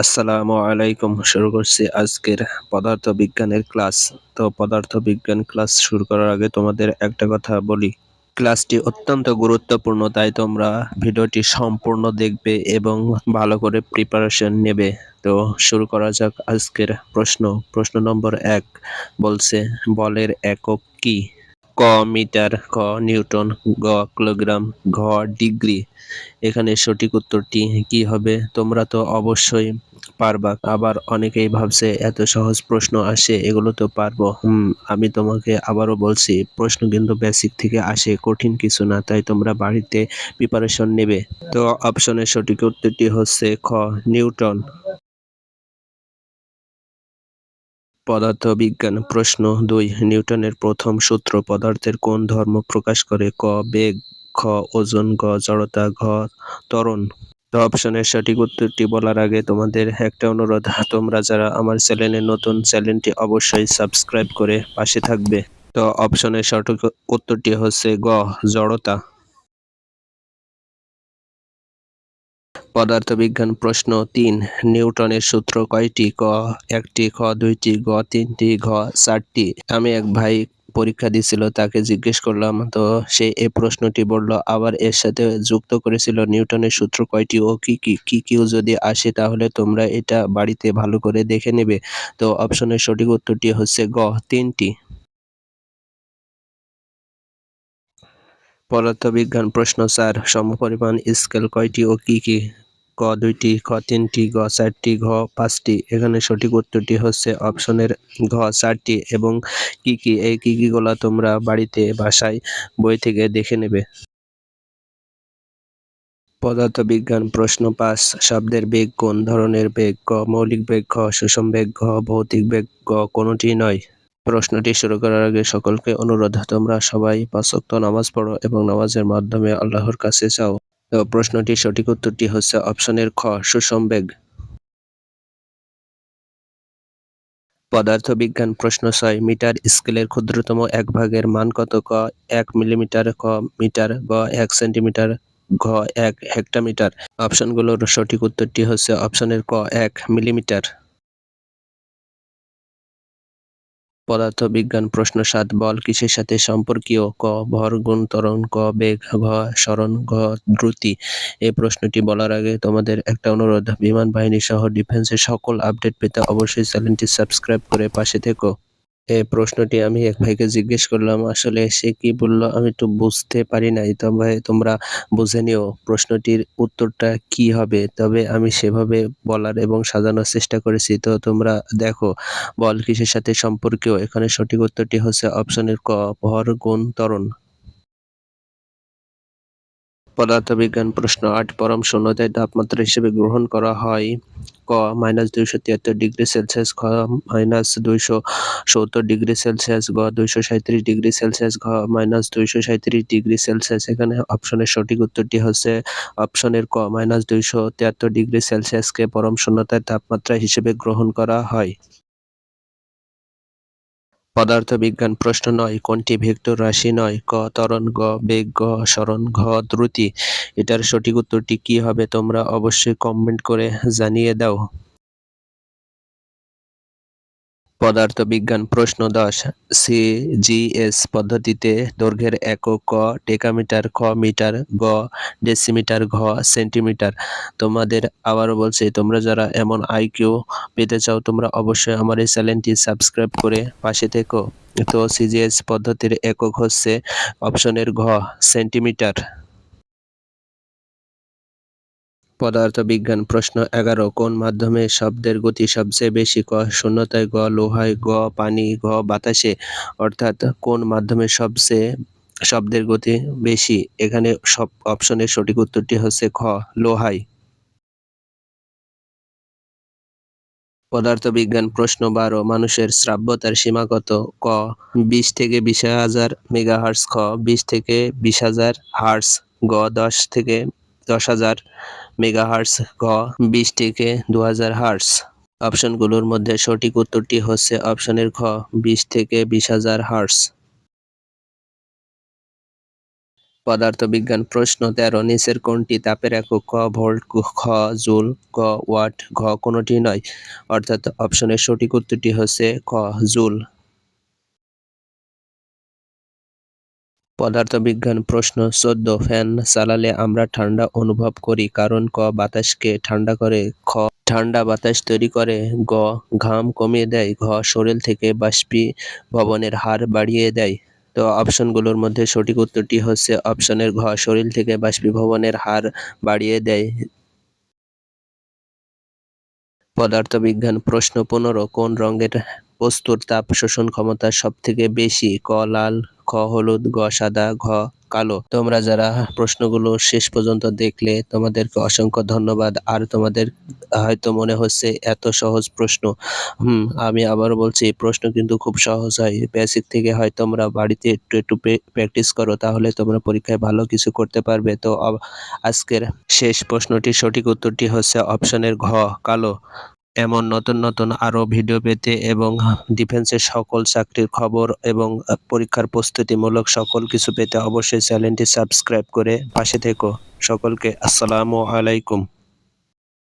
আসসালামু আলাইকুম। শুরু করছি আজকের পদার্থ বিজ্ঞানের ক্লাস। তো পদার্থ বিজ্ঞান ক্লাস শুরু করার আগে তোমাদের একটা কথা বলি। ক্লাসটি অত্যন্ত গুরুত্বপূর্ণ, তাই তোমরা ভিডিওটি সম্পূর্ণ দেখবে এবং ভালো করে প্রিপারেশন নেবে। তো শুরু করা যাক আজকের প্রশ্ন। প্রশ্ন নম্বর এক বলছে, বলের একক কি? ক মিটার, ক নিউটন, গ কিলোগ্রাম, ঘ ডিগ্রি। এখানে সঠিক উত্তরটি কি হবে? তোমরা তো অবশ্যই পারবা। আবার অনেকেই ভাবছে, এত সহজ প্রশ্ন আসে, এগুলো তো পারব। হুম, আমি তোমাকে আবারও বলছি, প্রশ্ন কিন্তু বেসিক থেকে আসে, কঠিন কিছু না, তাই তোমরা বাড়িতে প্রিপারেশন নেবে। তো অপশনের সঠিক উত্তরটি হচ্ছে খ, নিউটন। পদার্থ বিজ্ঞান প্রশ্ন দুই, নিউটনের প্রথম সূত্র পদার্থের কোন ধর্ম প্রকাশ করে ক, বেগ, খ, ওজন, গ, জড়তা, ঘ, ত্বরণ? তো অপশনের সঠিক উত্তরটি বলার আগে তোমাদের একটা অনুরোধ, তোমরা যারা আমার চ্যানেলে নতুন, চ্যানেলটি অবশ্যই সাবস্ক্রাইব করে পাশে থাকবে। তো অপশনের সঠিক উত্তরটি হচ্ছে গ, জড়তা। পদার্থবিজ্ঞান প্রশ্ন তিন। নিউটনের সূত্র কয়টি? ক, একটি, খ, দুইটি, গ, তিনটি, ঘ, চারটি। আমি এক ভাই পরীক্ষা দিছিল, তাকে জিজ্ঞেস করলাম, তো সে এই প্রশ্নটি বলল, আবার এর সাথে যুক্ত করেছিল, নিউটনের সূত্র কয়টি ও কি কি কি কিউ যদি আসে, তাহলে তোমরা এটা বাড়িতে ভালো করে দেখে নেবে। তো অপশনের সঠিক উত্তরটি হচ্ছে গ, তিনটি। পদার্থবিজ্ঞান প্রশ্ন চার, সমপরিমাণ স্কেল কয়টি ও কি কি? ক, দুইটি খ, তিনটি গ, চারটি ঘ, পাঁচটি। এখানে সঠিক উত্তরটি হচ্ছে অপশনের ঘ, চারটি এবং কি কি। এই কি কিগুলা তোমরা বাড়িতে, বাসায়, বই থেকে দেখে নেবে। পদার্থবিজ্ঞান, প্রশ্ন পাঁচ শব্দের বেগ, কোন ধরনের বেগ, ক, মৌলিক বেগ ঘ সুষম বেগ ঘ ভৌতিক বেগ, গ কোনোটি নয়। প্রশ্নটি শুরু করার আগে সকলকে অনুরোধ, তোমরা সবাই পাঁচক্ত নামাজ পড়ো এবং নামাজের মাধ্যমে আল্লাহর কাছে চাও প্রশ্নটির সঠিক উত্তরটি হচ্ছে অপশনের খ সুষম বেগ পদার্থবিজ্ঞান প্রশ্ন ছয়, মিটার স্কেলের ক্ষুদ্রতম এক ভাগের মান কত? ক, এক মিলিমিটার ক মিটার গ এক সেন্টিমিটার, ঘ এক হেক্টামিটার। অপশনগুলোর সঠিক উত্তরটি হচ্ছে অপশনের ক, এক মিলিমিটার। পদার্থবিজ্ঞান প্রশ্ন সাত, বল কিসের সাথে সম্পর্কীয়? ক, ভর, গুণ, ত্বরণ, ক, বেগ, ঘ, স্মরণ, ঘ, দ্রুতি। এই প্রশ্নটি বলার আগে তোমাদের একটা অনুরোধ, বিমান বাহিনী সহ ডিফেন্সের সকল আপডেট পেতে অবশ্যই চ্যানেলটি সাবস্ক্রাইব করে পাশে থেকো। এই প্রশ্নটি আমি এক ভাইকে জিজ্ঞেস করলাম, আসলে সে কি বলল আমি একটু বুঝতে পারি নাই। তবে তোমরা বুঝে নিও প্রশ্নটির উত্তরটা কি হবে। তবে আমি সেভাবে বলার এবং সাজানোর চেষ্টা করেছি। তো তোমরা দেখো, বল কিসের সাথে সম্পর্কেও এখানে সঠিক উত্তরটি হচ্ছে অপশনের ক, ভর গুণ ত্বরণ। পদার্থবিজ্ঞান প্রশ্ন আট, পরম শূন্যতায় তাপমাত্রা হিসেবে গ্রহণ করা হয়। ক মাইনাস দুইশো তিয়াত্তর ডিগ্রি সেলসিয়াস খ মাইনাস দুইশো সত্তর ডিগ্রি সেলসিয়াস গ দুইশো সাঁত্রিশ ডিগ্রি সেলসিয়াস ঘ মাইনাস দুইশো সাঁত্রিশ ডিগ্রি সেলসিয়াস এখানে অপশনের সঠিক উত্তরটি হচ্ছে অপশনের ক মাইনাস দুইশো তিয়াত্তর ডিগ্রি সেলসিয়াসকে পরম শূন্যতায় তাপমাত্রা হিসেবে গ্রহণ করা হয়। পদার্থবিজ্ঞান প্রশ্ন নয়, কোনটি ভেক্টর রাশি নয়, ক ত্বরণ, গ বেগ, গ স্মরণ ঘ দ্রুতি। এটার সঠিক উত্তরটি কি হবে তোমরা অবশ্যই কমেন্ট করে জানিয়ে দাও। পদার্থবিজ্ঞান প্রশ্ন দশ সিজিএস পদ্ধতিতে দৈর্ঘ্যের একক ক টেকামিটার খ মিটার, গ ডেসিমিটার, ঘ সেন্টিমিটার। তোমাদের আবারও বলছি, তোমরা যারা এমন আইকিউ পেতে চাও, তোমরা অবশ্যই আমার এই চ্যানেলটি সাবস্ক্রাইব করে পাশে থেকো। তো সিজিএস পদ্ধতির একক হচ্ছে অপশনের ঘ, সেন্টিমিটার। পদার্থবিজ্ঞান প্রশ্ন এগারো, কোন মাধ্যমে শব্দের গতি সবচেয়ে বেশি? ক, শূন্যতায়, গ, লোহায়, গ, পানি ঘ বাতাসে, অর্থাৎ কোন মাধ্যমে সবচেয়ে শব্দের গতি বেশি? এখানে সব অপশনের সঠিক উত্তরটি হচ্ছে খ লোহাই পদার্থবিজ্ঞান প্রশ্ন বারো, মানুষের শ্রাব্যতার সীমা কত? ক, বিশ থেকে বিশ হাজার মেগাহার্স খ, বিশ থেকে বিশ হাজার হার্স গ, দশ থেকে দশ হাজার মেগাহার্স ঘ বিশ থেকে দু হাজার হার্স অপশনগুলোর মধ্যে সঠিক উত্তরটি হচ্ছে অপশনের খ বিশ থেকে বিশ হাজার হার্স পদার্থবিজ্ঞান প্রশ্ন তেরো, নিচের কোনটি তাপের একক ক, ভোল্ট, খ, জুল ক ওয়াট, ঘ, কোনোটি নয়। অর্থাৎ অপশনের সঠিক উত্তরটি হচ্ছে খ জুল। পদার্থবিজ্ঞান প্রশ্ন চোদ্দ ফ্যান চালালে আমরা ঠান্ডা অনুভব করি, কারণ ক বাতাসকে ঠান্ডা করে, খ ঠান্ডা বাতাস তৈরি করে, গ ঘাম কমিয়ে দেয়, ঘ শরীর থেকে বাষ্পীভবনের হার বাড়িয়ে দেয়। তো অপশনগুলোর মধ্যে সঠিক উত্তরটি হচ্ছে অপশনের ঘ শরীর থেকে বাষ্পীভবনের হার বাড়িয়ে দেয়। পদার্থবিজ্ঞান প্রশ্ন পনেরো, কোন রঙের বস্তুর তাপ শোষণ ক্ষমতা সব থেকে বেশি, ক লাল, খ হলুদ, গ সাদা, ঘ কালো। তোমরা যারা প্রশ্নগুলো শেষ পর্যন্ত দেখলে, তোমাদেরকে অসংখ্য ধন্যবাদ। আর তোমাদের হয়তো মনে হচ্ছে এত সহজ প্রশ্ন। হুম, আমি আবারও বলছি, প্রশ্ন কিন্তু খুব সহজ হয়। বেসিক থেকে হয় তোমরা বাড়িতে একটু একটু প্র্যাকটিস করো, তাহলে তোমরা পরীক্ষায় ভালো কিছু করতে পারবে। তো আজকের শেষ প্রশ্নটির সঠিক উত্তরটি হচ্ছে অপশনের ঘ, কালো। এমন নতুন নতুন আরও ভিডিও পেতে এবং ডিফেন্সের সকল চাকরির খবর এবং পরীক্ষার প্রস্তুতিমূলক সকল কিছু পেতে অবশ্যই চ্যানেলটি সাবস্ক্রাইব করে পাশে থেকো। সকলকে আসসালামু আলাইকুম।